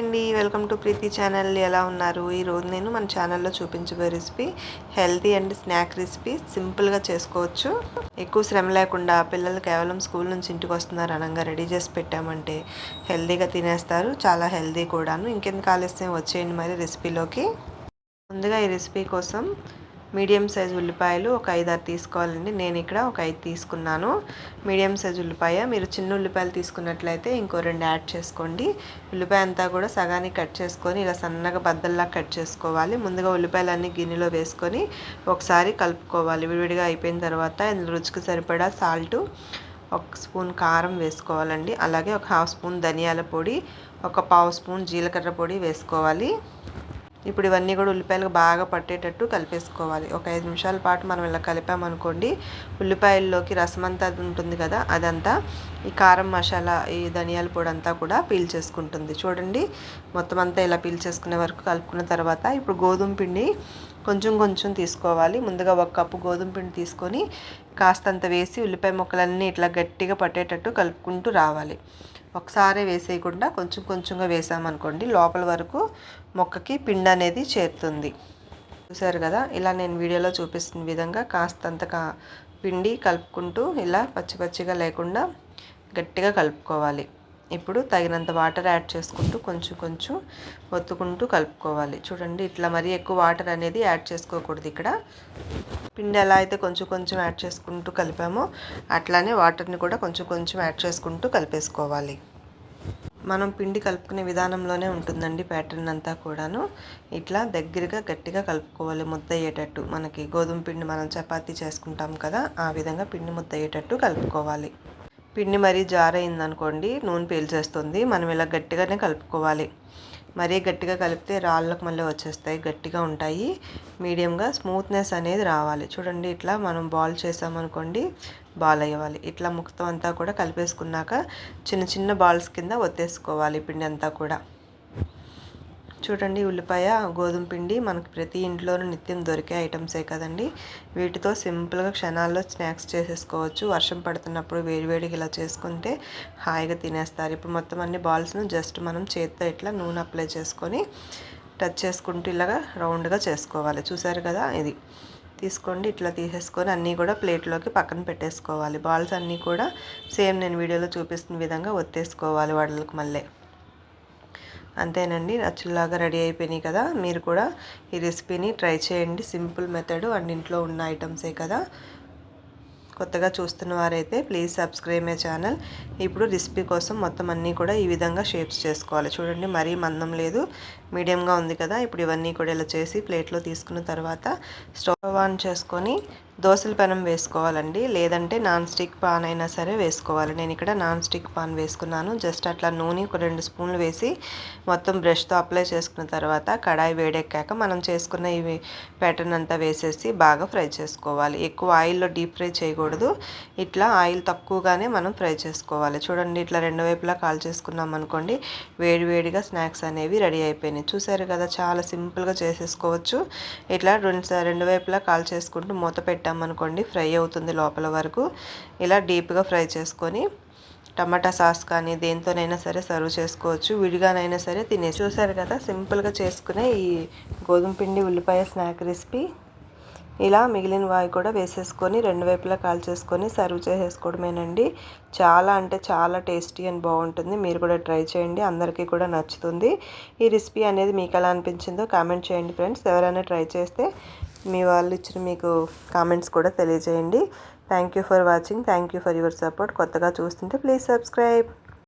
అండి. Welcome to Preethi channel. ఎలా ఉన్నారు? ఈరోజు నేను మన ఛానల్లో చూపించబోయే recipe healthy and snack recipe సింపుల్గా చేసుకోవచ్చు. ఎక్కువ శ్రమ లేకుండా పిల్లలు కేవలం స్కూల్ నుంచి ఇంటికి వస్తున్నారు అనగా రెడీ చేసి పెట్టామంటే హెల్తీగా తినేస్తారు. చాలా హెల్తీ కూడాను. ఇంకెందుకు ఆలస్యం? వచ్చేయండి మరి రెసిపీలోకి. ముందుగా ఈ రెసిపీ కోసం మీడియం సైజ్ ఉల్లిపాయలు ఒక ఐదు ఆరు తీసుకోవాలండి. నేను ఇక్కడ ఒక ఐదు తీసుకున్నాను. మీడియం సైజ్ ఉల్లిపాయ మీరు చిన్న ఉల్లిపాయలు తీసుకున్నట్లయితే ఇంకో రెండు యాడ్ చేసుకోండి. ఉల్లిపాయ అంతా కూడా సగానికి కట్ చేసుకొని ఇలా సన్నగా బద్దల్లా కట్ చేసుకోవాలి. ముందుగా ఉల్లిపాయలన్నీ గిన్నెలో వేసుకొని ఒకసారి కలుపుకోవాలి. విడివిడిగా అయిపోయిన తర్వాత ఇందులో రుచికి సరిపడా సాల్టు ఒక స్పూన్ కారం వేసుకోవాలండి. అలాగే ఒక హాఫ్ స్పూన్ ధనియాల పొడి ఒక పావు స్పూన్ జీలకర్ర పొడి వేసుకోవాలి. ఇప్పుడు ఇవన్నీ కూడా ఉల్లిపాయలు బాగా పట్టేటట్టు కలిపేసుకోవాలి. ఒక ఐదు నిమిషాల పాటు మనం ఇలా కలిపామనుకోండి ఉల్లిపాయల్లోకి రసం అంతా ఉంటుంది కదా అదంతా ఈ కారం మసాలా ఈ ధనియాల పొడి అంతా కూడా పీల్చేసుకుంటుంది చూడండి మొత్తం అంతా ఇలా పీల్చేసుకునే వరకు కలుపుకున్న తర్వాత ఇప్పుడు గోధుమ పిండి కొంచెం కొంచెం తీసుకోవాలి. ముందుగా ఒక కప్పు గోధుమ పిండి తీసుకొని కాస్తంత వేసి ఉల్లిపాయ ముక్కలన్నీ ఇట్లా గట్టిగా పట్టేటట్టు కలుపుకుంటూ రావాలి. ఒకసారి వేసేయకుండా కొంచెం కొంచెంగా వేసామనుకోండి లోపల వరకు మొక్కకి పిండి అనేది చేరుతుంది. చూసారు కదా? ఇలా నేను వీడియోలో చూపిస్తున్న విధంగా కాస్తంత కా పిండి కలుపుకుంటూ ఇలా పచ్చి పచ్చిగా లేకుండా గట్టిగా కలుపుకోవాలి. ఇప్పుడు తగినంత వాటర్ యాడ్ చేసుకుంటూ కొంచెం కొంచెం ఒత్తుకుంటూ కలుపుకోవాలి. చూడండి ఇట్లా మరీ ఎక్కువ వాటర్ అనేది యాడ్ చేసుకోకూడదు ఇక్కడ. పిండి ఎలా అయితే కొంచెం కొంచెం యాడ్ చేసుకుంటూ కలిపామో. అట్లానే వాటర్ని కూడా కొంచెం కొంచెం యాడ్ చేసుకుంటూ కలిపేసుకోవాలి. మనం పిండి కలుపుకునే విధానంలోనే ఉంటుందండి ప్యాటర్న్ అంతా కూడాను. ఇట్లా దగ్గరగా గట్టిగా కలుపుకోవాలి ముద్ద అయ్యేటట్టు. మనకి గోధుమ పిండి మనం చపాతీ చేసుకుంటాం కదా ఆ విధంగా పిండి ముద్ద అయ్యేటట్టు కలుపుకోవాలి. పిండి మరీ జారైందనుకోండి నూనె పీల్చేస్తుంది మనం ఇలా గట్టిగానే కలుపుకోవాలి. మరీ గట్టిగా కలిపితే రాళ్ళకు మళ్ళీ వచ్చేస్తాయి గట్టిగా ఉంటాయి. మీడియంగా స్మూత్నెస్ అనేది రావాలి. చూడండి ఇట్లా మనం బాల్ చేసామనుకోండి బాల్ అయ్యాలి ఇట్లా ముక్తం అంతా కూడా కలిపేసుకున్నాక చిన్న చిన్న బాల్స్ కింద ఒత్తేసుకోవాలి పిండి అంతా కూడా. చూడండి ఉల్లిపాయ గోధుమ పిండి మనకి ప్రతి ఇంట్లోనూ నిత్యం దొరికే ఐటమ్సే కదండి. వీటితో సింపుల్గా క్షణాల్లో స్నాక్స్ చేసేసుకోవచ్చు. వర్షం పడుతున్నప్పుడు వేడివేడికి ఇలా చేసుకుంటే హాయిగా తినేస్తారు. ఇప్పుడు మొత్తం అన్ని బాల్స్ను జస్ట్ మనం చేత్తో ఇట్లా నూనె అప్లై చేసుకొని టచ్ చేసుకుంటూ ఇలాగా రౌండ్గా చేసుకోవాలి. చూసారు కదా ఇది. తీసుకోండి ఇట్లా తీసేసుకొని అన్నీ కూడా ప్లేట్లోకి పక్కన పెట్టేసుకోవాలి. బాల్స్ అన్నీ కూడా సేమ్ నేను వీడియోలో చూపిస్తున్న విధంగా ఒత్తేసుకోవాలి వాడలకు మళ్ళీ. అంతేనండి నచ్చుల్లాగా రెడీ అయిపోయినాయి కదా. మీరు కూడా ఈ రెసిపీని ట్రై చేయండి. సింపుల్ మెథడ్ అండ్ ఇంట్లో ఉన్న ఐటమ్సే కదా. కొత్తగా చూస్తున్న వారైతే ప్లీజ్ సబ్స్క్రైబ్ మై ఛానల్. ఇప్పుడు రెసిపీ కోసం మొత్తం అన్నీ కూడా ఈ విధంగా షేప్స్ చేసుకోవాలి. చూడండి మరీ మందం లేదు. మీడియంగా ఉంది కదా. ఇప్పుడు ఇవన్నీ కూడా ఇలా చేసి ప్లేట్లో తీసుకున్న తర్వాత స్టవ్ ఆన్ చేసుకొని దోశల పెనం వేసుకోవాలండి. లేదంటే నాన్ స్టిక్ పాన్ అయినా సరే వేసుకోవాలి. నేను ఇక్కడ నాన్ స్టిక్ పాన్ వేసుకున్నాను. జస్ట్ అట్లా నూనె ఒక రెండు స్పూన్లు వేసి మొత్తం బ్రష్తో అప్లై చేసుకున్న తర్వాత కడాయి వేడెక్కాక మనం చేసుకున్న ఇవి ప్యాటర్న్ అంతా వేసేసి బాగా ఫ్రై చేసుకోవాలి. ఎక్కువ ఆయిల్లో డీప్ ఫ్రై చేయకూడదు. ఇట్లా ఆయిల్ తక్కువగానే మనం ఫ్రై చేసుకోవాలి. చూడండి ఇట్లా రెండు వైపులా కాల్ చేసుకున్నాం అనుకోండి వేడివేడిగా స్నాక్స్ అనేవి రెడీ అయిపోయినాయి. చూసారు కదా చాలా సింపుల్గా చేసేసుకోవచ్చు. ఇట్లా రెండు రెండు వైపులా కాల్ చేసుకుంటూ మూత పెట్టాం పెట్టామనుకోండి ఫ్రై అవుతుంది లోపల వరకు. ఇలా డీప్గా ఫ్రై చేసుకొని టమాటా సాస్ కానీ దేంతోనైనా సరే సర్వ్ చేసుకోవచ్చు. విడిగానైనా సరే తినే చూసారు కదా సింపుల్గా చేసుకునే ఈ గోధుమ పిండి ఉల్లిపాయ స్నాక్ రెసిపీ. ఇలా మిగిలిన వాయి కూడా వేసేసుకొని రెండు వైపులా కాల్ చేసుకొని సర్వ్ చేసేసుకోవడమేనండి. చాలా అంటే చాలా టేస్టీ అండ్ బాగుంటుంది. మీరు కూడా ట్రై చేయండి అందరికీ కూడా నచ్చుతుంది. ఈ రెసిపీ అనేది మీకు ఎలా అనిపించిందో కామెంట్ చేయండి ఫ్రెండ్స్. ఎవరైనా ట్రై చేస్తే మీ వాళ్ళు ఇచ్చిన మీకు కామెంట్స్ కూడా తెలియజేయండి. Thank you for watching thank you for your support కొత్తగా చూస్తుంటే ప్లీజ్ సబ్స్క్రైబ్